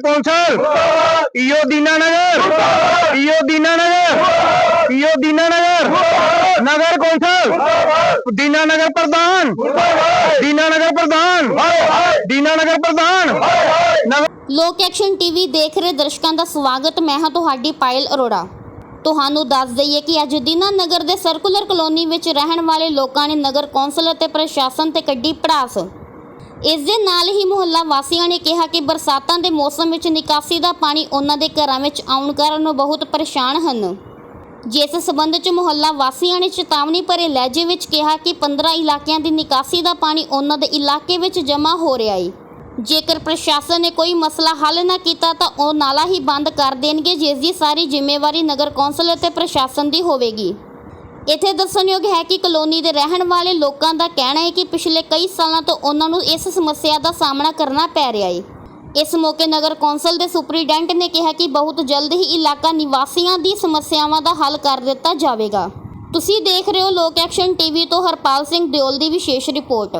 Council. E O Dinanagar. E O Dinanagar. E O Dinanagar. ਨਗਰ council. Dinanagar ਪ੍ਰਧਾਨ। ਦੀਨਾਨਗਰ ਪ੍ਰਧਾਨ। ਦੀਨਾਨਗਰ ਪ੍ਰਧਾਨ। ਲੋਕ ਐਕਸ਼ਨ ਟੀਵੀ ਦੇਖ ਰਹੇ ਦਰਸ਼ਕਾਂ ਦਾ ਸਵਾਗਤ। ਮੈਂ ਹਾਂ ਤੁਹਾਡੀ ਪਾਇਲ ਅਰੋੜਾ। ਤੁਹਾਨੂੰ ਦੱਸ ਦਈਏ ਕਿ ਅੱਜ ਦੀਨਾ ਨਗਰ ਦੇ ਸਰਕੂਲਰ ਕਲੋਨੀ ਵਿੱਚ ਰਹਿਣ ਵਾਲੇ ਲੋਕਾਂ ਨੇ ਨਗਰ ਕੌਂਸਲ ਅਤੇ ਪ੍ਰਸ਼ਾਸਨ ਤੇ ਕੱਢੀ ਪੜਾਸ ਇਸ ਦੇ ਨਾਲ ਹੀ ਮੁਹੱਲਾ ਵਾਸੀਆਂ ਨੇ ਕਿਹਾ ਕਿ ਬਰਸਾਤਾਂ ਦੇ ਮੌਸਮ ਵਿੱਚ ਨਿਕਾਸੀ ਦਾ ਪਾਣੀ ਉਹਨਾਂ ਦੇ ਘਰਾਂ ਵਿੱਚ ਆਉਣ ਕਾਰਨ ਉਹ ਬਹੁਤ ਪਰੇਸ਼ਾਨ ਹਨ। ਜਿਸ ਸਬੰਧ ਚ ਮੁਹੱਲਾ ਵਾਸੀਆਂ ਨੇ ਚੇਤਾਵਨੀ ਭਰੇ ਲਹਿਜੇ ਵਿੱਚ ਕਿਹਾ ਕਿ 15 ਇਲਾਕਿਆਂ ਦੀ ਨਿਕਾਸੀ ਦਾ ਪਾਣੀ ਉਹਨਾਂ ਦੇ ਇਲਾਕੇ ਵਿੱਚ ਜਮ੍ਹਾਂ ਹੋ ਰਿਹਾ ਹੈ ਜੇਕਰ ਪ੍ਰਸ਼ਾਸਨ ਨੇ ਕੋਈ ਮਸਲਾ ਹੱਲ ਨਾ ਕੀਤਾ ਤਾਂ ਉਹ ਨਾਲਾ ਹੀ ਬੰਦ ਕਰ ਦੇਣਗੇ, ਜਿਸ ਦੀ ਸਾਰੀ ਜ਼ਿੰਮੇਵਾਰੀ ਨਗਰ ਕੌਂਸਲ ਅਤੇ ਪ੍ਰਸ਼ਾਸਨ ਦੀ ਹੋਵੇਗੀ। ਇੱਥੇ ਦੱਸਣਯੋਗ ਹੈ ਕਿ ਕਲੋਨੀ ਦੇ ਰਹਿਣ ਵਾਲੇ ਲੋਕਾਂ ਦਾ ਕਹਿਣਾ ਹੈ ਕਿ ਪਿਛਲੇ ਕਈ ਸਾਲਾਂ ਤੋਂ ਉਹਨਾਂ ਨੂੰ ਇਸ ਸਮੱਸਿਆ ਦਾ ਸਾਹਮਣਾ ਕਰਨਾ ਪੈ ਰਿਹਾ ਹੈ। ਇਸ ਮੌਕੇ ਨਗਰ ਕੌਂਸਲ ਦੇ ਸੁਪਰੀਡੈਂਟ ਨੇ ਕਿਹਾ ਕਿ ਬਹੁਤ ਜਲਦ ਹੀ ਇਲਾਕਾ ਨਿਵਾਸੀਆਂ ਦੀ ਸਮੱਸਿਆਵਾਂ ਦਾ ਹੱਲ ਕਰ ਦਿੱਤਾ ਜਾਵੇਗਾ। ਤੁਸੀਂ ਦੇਖ ਰਹੇ ਹੋ ਲੋਕ ਐਕਸ਼ਨ ਟੀਵੀ ਤੋਂ ਹਰਪਾਲ ਸਿੰਘ ਦਿਓਲ ਦੀ ਵਿਸ਼ੇਸ਼ ਰਿਪੋਰਟ।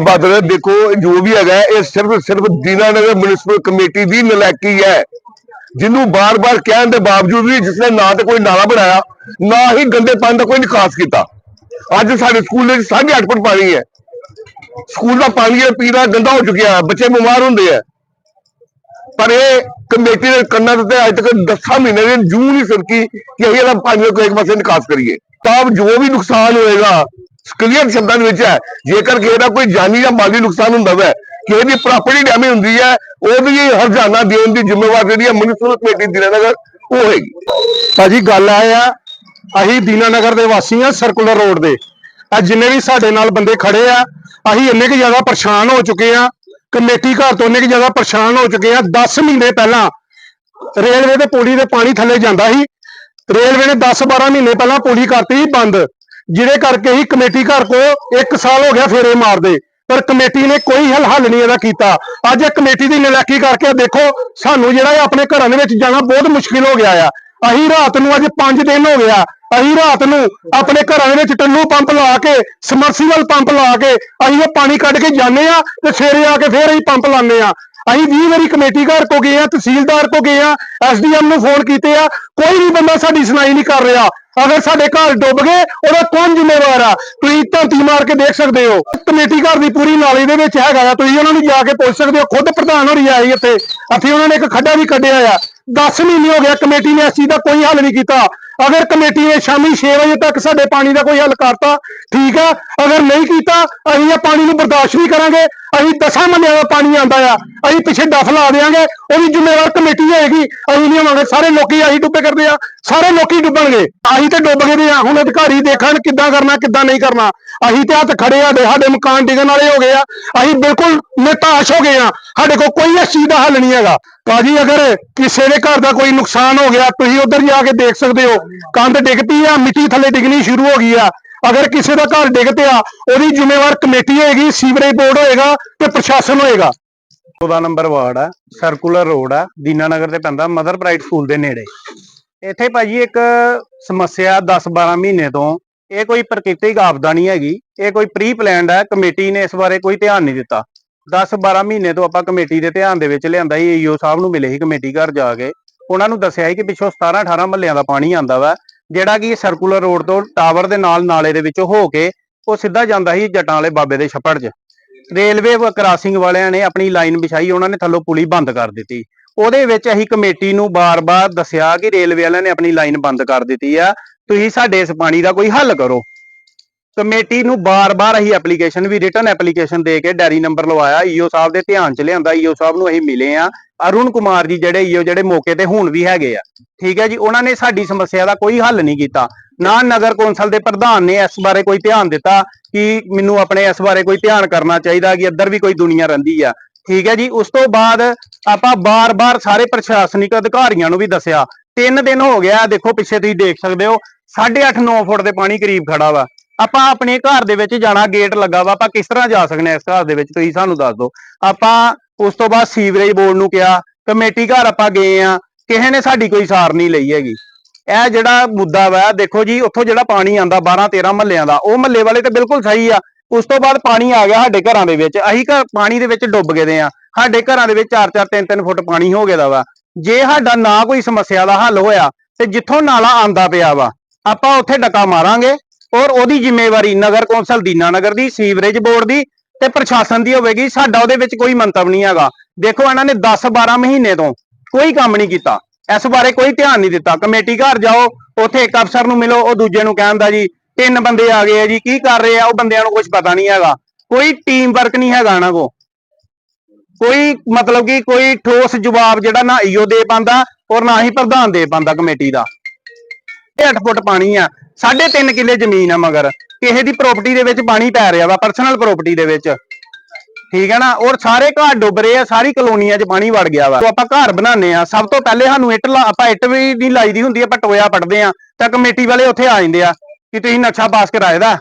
ਬਦਲ ਦੇਖੋ, ਜੋ ਵੀ ਹੈਗਾ, ਇਹ ਸਿਰਫ ਸਿਰਫ ਦੀਨਾਨਗਰ ਮਿਊਨਿਸਪਲ ਕਮੇਟੀ ਦੀ ਨਲਾਇਕੀ ਹੈ। ਜਿਹਨੂੰ ਬਾਰ-ਬਾਰ ਕਹਿਣ ਦੇ ਬਾਵਜੂਦ ਵੀ ਜਿਸਨੇ ਨਾ ਤੇ ਕੋਈ ਨਾਲਾ ਬਣਾਇਆ, ਨਾ ਹੀ ਗੰਦੇ ਪਾਣੀ ਦਾ ਕੋਈ ਨਿਕਾਸ ਕੀਤਾ। ਅੱਜ ਸਾਡੇ ਸਕੂਲ ਵਿੱਚ 8.5 ਫੁੱਟ ਪਾਣੀ ਹੈ। ਸਕੂਲ ਦਾ ਪਾਣੀ ਹੈ ਪੀਣਾ ਗੰਦਾ ਹੋ ਚੁੱਕਿਆ ਹੈ, ਬੱਚੇ ਬਿਮਾਰ ਹੁੰਦੇ ਆ ਪਰ ਇਹ ਕਮੇਟੀ ਦੇ ਕੰਨਾਂ ਤੇ ਅੱਜ ਤੱਕ 10 ਮਹੀਨੇ ਦੇ ਜੂ ਨਹੀਂ ਸਰਕੀ ਕਿ ਅਸੀਂ ਇਹਦਾ ਪਾਣੀ ਦਾ ਇੱਕ ਪਾਸੇ ਨਿਕਾਸ ਕਰੀਏ। ਤਾਂ ਜੋ ਵੀ ਨੁਕਸਾਨ ਹੋਏਗਾ, ਕਲੀਅਰ ਸ਼ਬਦਾਂ ਦੇ ਵਿੱਚ ਹੈ, ਜੇਕਰ ਕਿਸੇ ਦਾ ਕੋਈ ਜਾਨੀ ਜਾਂ ਮਾਲੀ ਨੁਕਸਾਨ ਹੁੰਦਾ ਹੈ ਕਿਸੇ ਦੀ ਪ੍ਰਾਪਰਟੀ ਡੈਮੇਜ ਹੁੰਦੀ ਹੈ, ਉਹਦੀ ਹਰਜਾਨਾ ਦੇਣ ਦੀ ਜ਼ਿੰਮੇਵਾਰੀ ਜਿਹੜੀ ਹੈ ਮਿਊਨਿਸਪਲ ਕਮੇਟੀ ਦੀ ਉਹ ਹੋਏਗੀ ਭਾਜੀ, ਗੱਲ ਆ ਆ, ਅਸੀਂ ਦੀਨਾਨਗਰ ਦੇ ਵਾਸੀ ਆ ਸਰਕੂਲਰ ਰੋਡ ਦੇ। ਆ ਜਿੰਨੇ ਵੀ ਸਾਡੇ ਨਾਲ ਬੰਦੇ ਖੜੇ ਆ, ਅਸੀਂ ਇੰਨੇ ਕਿ ਜ਼ਿਆਦਾ ਪਰੇਸ਼ਾਨ ਹੋ ਚੁੱਕੇ ਆ, ਕਮੇਟੀ ਘਰ ਤੋਂ ਇੰਨੇ ਕਿ ਜ਼ਿਆਦਾ ਪਰੇਸ਼ਾਨ ਹੋ ਚੁੱਕੇ ਆ 10 ਮਹੀਨੇ ਪਹਿਲਾਂ ਰੇਲਵੇ ਦੇ ਪੋਲੀ ਦੇ ਪਾਣੀ ਥੱਲੇ ਜਾਂਦਾ ਸੀ। ਰੇਲਵੇ ਨੇ 10-12 ਮਹੀਨੇ ਪਹਿਲਾਂ ਪੋਲੀ ਕਰਤੀ ਬੰਦ, ਜਿਹਦੇ ਕਰਕੇ ਹੀ ਕਮੇਟੀ ਘਰ ਕੋ 1 ਸਾਲ ਹੋ ਗਿਆ ਫੇਰੇ ਮਾਰਦੇ। ਪਰ ਕਮੇਟੀ ਨੇ ਕੋਈ ਹੱਲ ਹੱਲ ਨਹੀਂ ਇਹਦਾ ਕੀਤਾ। ਅੱਜ ਇਹ ਕਮੇਟੀ ਦੀ ਨਲਾਇਕੀ ਕਰਕੇ ਦੇਖੋ, ਸਾਨੂੰ ਜਿਹੜਾ ਆਪਣੇ ਘਰਾਂ ਦੇ ਵਿੱਚ ਜਾਣਾ ਬਹੁਤ ਮੁਸ਼ਕਿਲ ਹੋ ਗਿਆ ਆ। ਅਸੀਂ ਰਾਤ ਨੂੰ ਅੱਜ 5 ਦਿਨ ਹੋ ਗਿਆ। ਅਸੀਂ ਰਾਤ ਨੂੰ ਆਪਣੇ ਘਰਾਂ ਦੇ ਵਿੱਚ ਟੰਨੂ ਪੰਪ ਲਾ ਕੇ, ਸਮਰਸੀਬਲ ਪੰਪ ਲਾ ਕੇ, ਅਸੀਂ ਉਹ ਪਾਣੀ ਕੱਢ ਕੇ ਜਾਂਦੇ ਆ ਤੇ ਸਵੇਰੇ ਆ ਕੇ ਫੇਰ ਅਸੀਂ ਪੰਪ ਲਾਉਂਦੇ ਆ। ਅਸੀਂ 20 ਵਾਰੀ ਕਮੇਟੀ ਘਰ ਕੋ ਗਏ ਆ, ਤਹਿਸੀਲਦਾਰ ਕੋ ਗਏ ਆ ਐਸਡੀਐਮ ਨੂੰ ਫੋਨ ਕੀਤੇ ਆ, ਕੋਈ ਵੀ ਬੰਦਾ ਸਾਡੀ ਸੁਣਾਈ ਨਹੀਂ ਕਰ ਰਿਹਾ। ਅਗਰ ਸਾਡੇ ਘਰ ਡੁੱਬ ਗਏ, ਉਹਦਾ ਕੌਣ ਜ਼ਿੰਮੇਵਾਰ ਆ? ਤੁਸੀਂ ਧਰਤੀ ਮਾਰ ਕੇ ਦੇਖ ਸਕਦੇ ਹੋ। ਕਮੇਟੀ ਘਰ ਦੀ ਪੂਰੀ ਨਾਲੀ ਦੇ ਵਿੱਚ ਹੈਗਾ ਆ, ਤੁਸੀਂ ਉਹਨਾਂ ਨੂੰ ਜਾ ਕੇ ਪੁੱਛ ਸਕਦੇ ਹੋ, ਖੁਦ ਪ੍ਰਧਾਨ ਹੋਰੀ ਆਈ ਇੱਥੇ। ਅਸੀਂ ਉਹਨਾਂ ਨੇ ਇੱਕ ਖੱਡਾ ਵੀ ਕੱਢਿਆ ਆ। 10 ਮਹੀਨੇ ਹੋ ਗਿਆ ਕਮੇਟੀ ਨੇ ਇਸ ਚੀਜ਼ ਦਾ ਕੋਈ ਹੱਲ ਨਹੀਂ ਕੀਤਾ। ਅਗਰ ਕਮੇਟੀ ਨੇ ਸ਼ਾਮੀ 6 ਵਜੇ ਤੱਕ ਸਾਡੇ ਪਾਣੀ ਦਾ ਕੋਈ ਹੱਲ ਕਰਤਾ, ਠੀਕ ਆ। ਅਗਰ ਨਹੀਂ ਕੀਤਾ, ਅਸੀਂ ਇਹ ਪਾਣੀ ਨੂੰ ਬਰਦਾਸ਼ਤ ਨਹੀਂ ਕਰਾਂਗੇ। ਅਸੀਂ ਦਸਾਂ ਮਹੀਨਿਆਂ ਦਾ ਪਾਣੀ ਆਂਦਾ ਆ, ਅਸੀਂ ਪਿੱਛੇ ਡਫ ਲਾ ਦੇਾਂਗੇ ਉਹਦੀ ਜ਼ਿੰਮੇਵਾਰ ਕਮੇਟੀ ਹੋਏਗੀ, ਅਸੀਂ ਨਹੀਂ ਹੋਵਾਂਗੇ, ਸਾਰੇ ਲੋਕੀ ਆਹੀ ਡੁੱਬੇ ਕਰਦੇ ਆ, ਸਾਰੇ ਲੋਕੀ ਡੁੱਬਣਗੇ। ਅਸੀਂ ਤੇ ਡੁੱਬ ਗਏ ਦੇ ਆ, ਹੁਣ ਅਧਿਕਾਰੀ ਦੇਖਣ ਕਿੱਦਾਂ ਕਰਨਾ, ਕਿੱਦਾਂ ਨਹੀਂ ਕਰਨਾ। ਅਸੀਂ ਤੇ ਹੱਥ ਖੜੇ ਆ ਦੇ ਸਾਡੇ ਮਕਾਨ ਡਿੱਗਣ ਵਾਲੇ ਹੋ ਗਏ ਆ, ਅਸੀਂ ਬਿਲਕੁਲ ਨਿਤਾਸ਼ ਹੋ ਗਏ ਆ, ਸਾਡੇ ਕੋਲ ਕੋਈ ਇਸ ਚੀਜ਼ ਦਾ ਹੱਲ ਨਹੀਂ ਹੈਗਾ। ਭਾਜੀ, ਅਗਰ ਕਿਸੇ ਦੇ ਘਰ ਦਾ ਕੋਈ ਨੁਕਸਾਨ ਹੋ ਗਿਆ, ਤੁਸੀਂ ਉਧਰ ਜਾ ਕੇ ਦੇਖ ਸਕਦੇ ਹੋ, ਕੰਧ ਡਿੱਗ ਪਈ ਆ, ਮਿੱਟੀ ਥੱਲੇ ਡਿੱਗਣੀ ਸ਼ੁਰੂ ਹੋ ਗਈ ਆ। ਅਗਰ ਕਿਸੇ ਦਾ ਘਰ ਡਿੱਗ ਪਿਆ, ਉਹਦੀ ਜ਼ਿੰਮੇਵਾਰ ਕਮੇਟੀ ਹੋਏਗੀ, ਸੀਵਰੇਜ ਬੋਰਡ ਹੋਏਗਾ ਤੇ ਪ੍ਰਸ਼ਾਸਨ ਹੋਏਗਾ। 14 ਨੰਬਰ ਵਾਰਡ ਆ, ਸਰਕੂਲਰ ਰੋਡ ਆ ਦੀਨਾਨਗਰ ਤੇ ਪੈਂਦਾ ਮਦਰ ਬ੍ਰਾਈਟ ਸਕੂਲ ਦੇ ਨੇੜੇ। ਇੱਥੇ ਭਾਜੀ ਇੱਕ ਸਮੱਸਿਆ 10-12 ਮਹੀਨੇ ਤੋਂ, ਇਹ ਕੋਈ ਪ੍ਰਕਿਰਤਿਕ ਆਪਦਾ ਨਹੀਂ ਹੈਗੀ, ਇਹ ਕੋਈ ਪ੍ਰੀ ਪਲਾਨਡ ਹੈ ਕਮੇਟੀ ਨੇ ਇਸ ਬਾਰੇ ਕੋਈ ਧਿਆਨ ਨਹੀਂ ਦਿੱਤਾ। 10-12 ਮਹੀਨੇ ਤੋਂ ਆਪਾਂ ਕਮੇਟੀ ਦੇ ਧਿਆਨ ਦੇ ਵਿੱਚ ਲਿਆਂਦਾ ਸੀ ਈਓ ਸਾਹਿਬ ਨੂੰ ਮਿਲੇ ਸੀ ਕਮੇਟੀ ਘਰ ਜਾ ਕੇ। ਉਹਨਾਂ ਨੂੰ ਦੱਸਿਆ ਸੀ ਕਿ ਪਿੱਛੋਂ 17-18 ਮਹੱਲਿਆਂ ਦਾ ਪਾਣੀ ਆਂਦਾ ਵਾ ਜਿਹੜਾ ਕਿ ਸਰਕੂਲਰ ਰੋਡ ਤੋਂ ਟਾਵਰ ਦੇ ਨਾਲ ਨਾਲੇ ਦੇ ਵਿੱਚੋਂ ਹੋ ਕੇ ਉਹ ਸਿੱਧਾ ਜਾਂਦਾ ਸੀ ਜਟਾਂ ਵਾਲੇ ਬਾਬੇ ਦੇ ਛੱਪੜ 'ਚ। ਰੇਲਵੇ ਕ੍ਰਾਸਿੰਗ ਵਾਲਿਆਂ ਨੇ ਆਪਣੀ ਲਾਈਨ ਵਿਛਾਈ, ਉਹਨਾਂ ਨੇ ਥੱਲੋਂ ਪੁਲੀ ਬੰਦ ਕਰ ਦਿੱਤੀ। ਉਹਦੇ ਵਿੱਚ ਅਸੀਂ ਕਮੇਟੀ ਨੂੰ ਬਾਰ-ਬਾਰ ਦੱਸਿਆ ਕਿ ਰੇਲਵੇ ਵਾਲਿਆਂ ਨੇ ਆਪਣੀ ਲਾਈਨ ਬੰਦ ਕਰ ਦਿੱਤੀ ਆ। ਤੁਸੀਂ ਸਾਡੇ ਇਸ ਪਾਣੀ ਦਾ ਕੋਈ ਹੱਲ ਕਰੋ। ਕਮੇਟੀ ਨੂੰ ਬਾਰ-ਬਾਰ ਅਸੀਂ ਐਪਲੀਕੇਸ਼ਨ ਵੀ ਰਿਟਰਨ ਐਪਲੀਕੇਸ਼ਨ ਦੇ ਕੇ ਡੈਰੀ ਨੰਬਰ ਲਵਾਇਆ। ਈਓ ਸਾਹਿਬ ਦੇ ਧਿਆਨ ਚ ਲਿਆਂਦਾ, ਈਓ ਸਾਹਿਬ ਨੂੰ ਅਸੀਂ ਮਿਲੇ ਆ। ਅਰੁਣ ਕੁਮਾਰ ਜੀ ਜਿਹੜੇ ਈਓ ਜਿਹੜੇ ਮੌਕੇ ਤੇ ਹੁਣ ਵੀ ਹੈਗੇ ਆ। ਠੀਕ ਹੈ ਜੀ, ਉਹਨਾਂ ਨੇ ਸਾਡੀ ਸਮੱਸਿਆ ਦਾ ਕੋਈ ਹੱਲ ਨਹੀਂ ਕੀਤਾ। ਨਾ ਨਗਰ ਕੌਂਸਲ ਦੇ ਪ੍ਰਧਾਨ ਨੇ ਇਸ ਬਾਰੇ ਕੋਈ ਧਿਆਨ ਦਿੱਤਾ ਕਿ ਮੈਨੂੰ ਆਪਣੇ ਇਸ ਬਾਰੇ ਕੋਈ ਧਿਆਨ ਕਰਨਾ ਚਾਹੀਦਾ ਕਿ ਇੱਧਰ ਵੀ ਕੋਈ ਦੁਨੀਆ ਰਹਿੰਦੀ ਆ। ਠੀਕ ਹੈ ਜੀ, ਉਸ ਤੋਂ ਬਾਅਦ ਆਪਾਂ ਬਾਰ-ਬਾਰ ਸਾਰੇ ਪ੍ਰਸ਼ਾਸਨਿਕ ਅਧਿਕਾਰੀਆਂ ਨੂੰ ਵੀ ਦੱਸਿਆ। ਤਿੰਨ ਦਿਨ ਹੋ ਗਿਆ, ਦੇਖੋ ਪਿੱਛੇ ਤੁਸੀਂ ਦੇਖ ਸਕਦੇ ਹੋ 8.5 9 ਫੁੱਟ ਦੇ ਪਾਣੀ ਕਰੀਬ ਖੜਾ ਵਾ। ਆਪਾਂ ਆਪਣੇ ਘਰ ਦੇ ਵਿੱਚ ਜਾਣਾ ਗੇਟ ਲੱਗਾ ਵਾ, ਆਪਾਂ ਕਿਸ ਤਰ੍ਹਾਂ ਜਾ ਸਕਦੇ ਹਾਂ ਇਸ ਘਰ ਦੇ ਵਿੱਚ? ਤੁਸੀਂ ਸਾਨੂੰ ਦੱਸ ਦਿਓ। ਆਪਾਂ ਉਸ ਤੋਂ ਬਾਅਦ ਸੀਵਰੇਜ ਬੋਰਡ ਨੂੰ ਕਿਹਾ, ਕਮੇਟੀ ਘਰ ਆਪਾਂ ਗਏ ਆ, ਕਿਸੇ ਨੇ ਸਾਡੀ ਕੋਈ ਸਾਰ ਨਹੀਂ ਲਈ ਹੈਗੀ। ਇਹ ਜਿਹੜਾ ਮੁੱਦਾ ਵਾ, ਦੇਖੋ ਜੀ, ਉੱਥੋਂ ਜਿਹੜਾ ਪਾਣੀ ਆਂਦਾ 12 13 ਮਹੱਲਿਆਂ ਦਾ, ਉਹ ਮਹੱਲੇ ਵਾਲੇ ਤਾਂ ਬਿਲਕੁਲ ਸਹੀ ਆ। ਉਸ ਤੋਂ ਬਾਅਦ ਪਾਣੀ ਆ ਗਿਆ ਸਾਡੇ ਘਰਾਂ ਦੇ ਵਿੱਚ। ਅਸੀਂ ਘਰ ਪਾਣੀ ਦੇ ਵਿੱਚ ਡੁੱਬ ਗਏ ਦੇ ਆ। ਸਾਡੇ ਘਰਾਂ ਦੇ ਵਿੱਚ 4-4 3-3 ਫੁੱਟ ਪਾਣੀ ਹੋ ਗਿਆ ਦਾ ਵਾ। ਜੇ ਸਾਡਾ ਨਾ ਕੋਈ ਸਮੱਸਿਆ ਦਾ ਹੱਲ ਹੋਇਆ, ਤੇ ਜਿੱਥੋਂ ਨਾਲਾ ਆਂਦਾ ਪਿਆ ਵਾ, ਆਪਾਂ ਉੱਥੇ ਡੱਕਾ ਮਾਰਾਂਗੇ। ਔਰ ਉਹਦੀ ਜ਼ਿੰਮੇਵਾਰੀ ਨਗਰ ਕੌਂਸਲ ਦੀਨਾਨਗਰ ਦੀ, ਸੀਵਰੇਜ ਬੋਰਡ ਦੀ ਤੇ ਪ੍ਰਸ਼ਾਸਨ ਦੀ ਹੋਵੇਗੀ। ਸਾਡਾ ਉਹਦੇ ਵਿੱਚ ਕੋਈ ਮੰਤਵ ਨਹੀਂ ਹੈਗਾ। ਦੇਖੋ, ਇਹਨਾਂ ਨੇ 10-12 ਮਹੀਨੇ ਤੋਂ ਕੋਈ ਕੰਮ ਨਹੀਂ ਕੀਤਾ। ਇਸ ਬਾਰੇ ਕੋਈ ਧਿਆਨ ਨਹੀਂ ਦਿੱਤਾ। ਕਮੇਟੀ ਘਰ ਜਾਓ, ਉੱਥੇ ਇੱਕ ਅਫਸਰ ਨੂੰ ਮਿਲੋ, ਉਹ ਦੂਜੇ ਨੂੰ ਕਹਿੰਦਾ ਜੀ, ਤਿੰਨ ਬੰਦੇ ਆ ਗਏ ਆ ਜੀ, ਕੀ ਕਰ ਰਹੇ ਆ, ਉਹ ਬੰਦਿਆਂ ਨੂੰ ਕੁਝ ਪਤਾ ਨਹੀਂ ਹੈਗਾ। ਕੋਈ ਟੀਮ ਵਰਕ ਨਹੀਂ ਹੈਗਾ ਇਹਨਾਂ ਕੋ ਕੋਈ ਮਤਲਬ ਕਿ ਕੋਈ ਠੋਸ ਜਵਾਬ ਜਿਹੜਾ ਨਾ ਈਓ ਦੇ ਪਾਂਦਾ ਔਰ ਨਾ ਹੀ ਪ੍ਰਧਾਨ ਦੇ ਪਾਂਦਾ ਕਮੇਟੀ ਦਾ। 8 ਫੁੱਟ ਪਾਣੀ ਆ 3.5 ਕਿੱਲੇ ਜ਼ਮੀਨ ਆ ਮਗਰ। ਕਿਸੇ ਦੀ ਪ੍ਰਾਪਰਟੀ ਦੇ ਵਿੱਚ ਪਾਣੀ ਪੈ ਰਿਹਾ ਵਾ ਪਰਸਨਲ ਪ੍ਰਾਪਰਟੀ ਦੇ ਵਿੱਚ। ਠੀਕ ਹੈ ਨਾ? ਔਰ ਸਾਰੇ ਘਰ ਡੁੱਬ ਰਹੇ ਆ, ਸਾਰੀ ਕਲੋਨੀਆਂ 'ਚ ਪਾਣੀ ਵੜ ਗਿਆ ਵਾ। ਤੋਂ ਆਪਾਂ ਘਰ ਬਣਾਉਂਦੇ ਆ। ਸਭ ਤੋਂ ਪਹਿਲੇ ਸਾਨੂੰ ਇੱਟ ਲਾ- ਆਪਾਂ ਇੱਟ ਵੀ ਨਹੀਂ ਲਾਈ ਦੀ ਹੁੰਦੀ, ਆਪਾਂ ਟੋਇਆ ਪੱਟਦੇ ਆ। ਤਾਂ ਕਮੇਟੀ ਵਾਲੇ ਉੱਥੇ ਆ ਜਾਂਦੇ ਆ ਕਿ ਤੁਸੀਂ ਨਕਸ਼ਾ ਪਾਸ ਕਰਾਏ ਦਾ।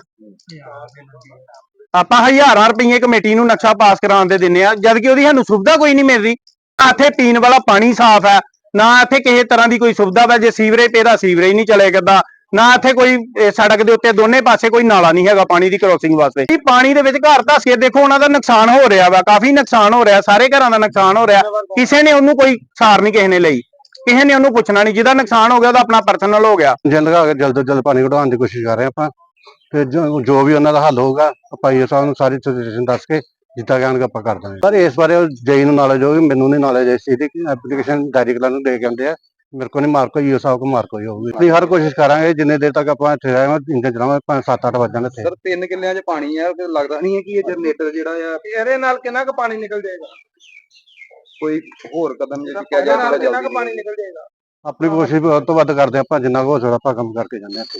ਆਪਾਂ ਹਜ਼ਾਰਾਂ ਰੁਪਏ ਕਮੇਟੀ ਨੂੰ ਨਕਸ਼ਾ ਪਾਸ ਕਰਾਉਣ ਦੇ ਦਿੰਨੇ ਆ। ਜਦ ਕਿ ਉਹਦੀ ਸਾਨੂੰ ਸੁਵਿਧਾ ਕੋਈ ਨਹੀਂ ਮਿਲ ਰਹੀ ਇੱਥੇ ਪੀਣ ਵਾਲਾ ਪਾਣੀ ਸਾਫ਼ ਹੈ ਨਾ ਇੱਥੇ ਕਿਸੇ ਤਰ੍ਹਾਂ ਦੀ ਕੋਈ ਸੁਵਿਧਾ ਵਾ, ਜੇ ਸੀਵਰੇਜ ਪੇਦਾ ਸੀਵਰੇਜ ਨਹੀਂ ਚਲੇ ਕਰਦਾ। ਨਾ ਇੱਥੇ ਕੋਈ ਸੜਕ ਦੇ ਉੱਤੇ ਦੋਨੇ ਪਾਸੇ ਕੋਈ ਨਾਲਾ ਨਹੀਂ ਹੈਗਾ ਪਾਣੀ ਦੀ ਕ੍ਰੋਸਿੰਗ ਵਾਸਤੇ। ਇਹ ਪਾਣੀ ਦੇ ਵਿੱਚ ਘਰ ਧੱਸ ਕੇ ਦੇਖੋ, ਉਹਨਾਂ ਦਾ ਨੁਕਸਾਨ ਹੋ ਰਿਹਾ ਵਾ, ਕਾਫੀ ਨੁਕਸਾਨ ਹੋ ਰਿਹਾ, ਸਾਰੇ ਘਰਾਂ ਦਾ ਨੁਕਸਾਨ ਹੋ ਰਿਹਾ। ਕਿਸੇ ਨੇ ਉਹਨੂੰ ਕੋਈ ਸਾਰ ਨਹੀਂ ਕਿਸੇ ਨੇ ਲਈ। ਕਿਸੇ ਨੇ ਉਹਨੂੰ ਪੁੱਛਣਾ ਨਹੀਂ, ਜਿਹਦਾ ਨੁਕਸਾਨ ਹੋ ਗਿਆ, ਉਹਦਾ ਆਪਣਾ ਪਰਸਨਲ ਹੋ ਗਿਆ। ਜਲਦ ਲਗਾ ਕੇ ਜਲਦ ਤੋਂ ਜਲਦ ਪਾਣੀ ਕਢਾਉਣ ਦੀ ਕੋਸ਼ਿਸ਼ ਕਰ ਰਹੇ ਆਪਾਂ। ਫਿਰ ਜੋ ਵੀ ਉਹਨਾਂ ਦਾ ਹੱਲ ਹੋਊਗਾ, ਆਪਾਂ ਸਾਹਿਬ ਨੂੰ ਸਾਰੀ ਸਿਚੁਏਸ਼ਨ ਦੱਸ ਕੇ ਜਿੱਦਾਂ ਕਹਿਣਗੇ ਆਪਾਂ ਕਰ ਦਾਂਗੇ। ਪਰ ਇਸ ਬਾਰੇ ਜੇਈ ਨੂੰ ਨੌਲੇਜ ਹੋਊਗੀ ਮੈਨੂੰ ਨਹੀਂ ਨੌਲੇਜ ਇਸ ਚੀਜ਼ ਦੀ। ਐਪਲੀਕੇਸ਼ਨ ਡਾਇਰੈਕਟ ਨੂੰ ਦੇ ਕੇ ਆਉਂਦੇ ਆ ਮੇਰੇ ਕੋਲ ਨਹੀਂ ਮਾਰ ਕੋਈ ਈਓ ਸਾਹਿਬ ਕੋ ਮਾਰ ਕੋਈ ਹੋਊਗੀ। ਅਸੀਂ ਹਰ ਕੋਸ਼ਿਸ਼ ਕਰਾਂਗੇ ਜਿੰਨੇ ਦੇਰ ਤੱਕ ਆਪਾਂ ਇੱਥੇ ਰਹੇ ਹਾਂ ਇੰਨੇ ਚਲਾਵਾਂਗੇ ਭਾਵੇਂ 7-8 ਵਜੇ ਇੱਥੇ। ਸਰ ਤਿੰਨ ਕਿੱਲਿਆਂ 'ਚ ਪਾਣੀ ਆ ਤੇ ਲੱਗਦਾ ਨਹੀਂ ਹੈ ਕਿ ਇਹ ਜਨਰੇਟਰ ਜਿਹੜਾ ਆ ਇਹਦੇ ਨਾਲ ਕਿੰਨਾ ਕੁ ਪਾਣੀ ਨਿਕਲ ਜਾਏਗਾ? ਕੋਈ ਹੋਰ ਕਦਮ ਜੇ ਕਿਹਾ ਜਾਏ ਤਾਂ ਜਲਦੀ। ਪਾਣੀ ਨਿਕਲ ਜਾਏਗਾ? ਆਪਣੀ ਕੋਸ਼ਿਸ਼ ਵੱਧ ਤੋਂ ਵੱਧ ਕਰਦੇ ਹਾਂ ਆਪਾਂ ਜਿੰਨਾ ਕੁ ਹੋ ਸਕਦਾ ਆਪਾਂ ਕੰਮ ਕਰਕੇ ਜਾਂਦੇ ਹਾਂ ਇੱਥੇ।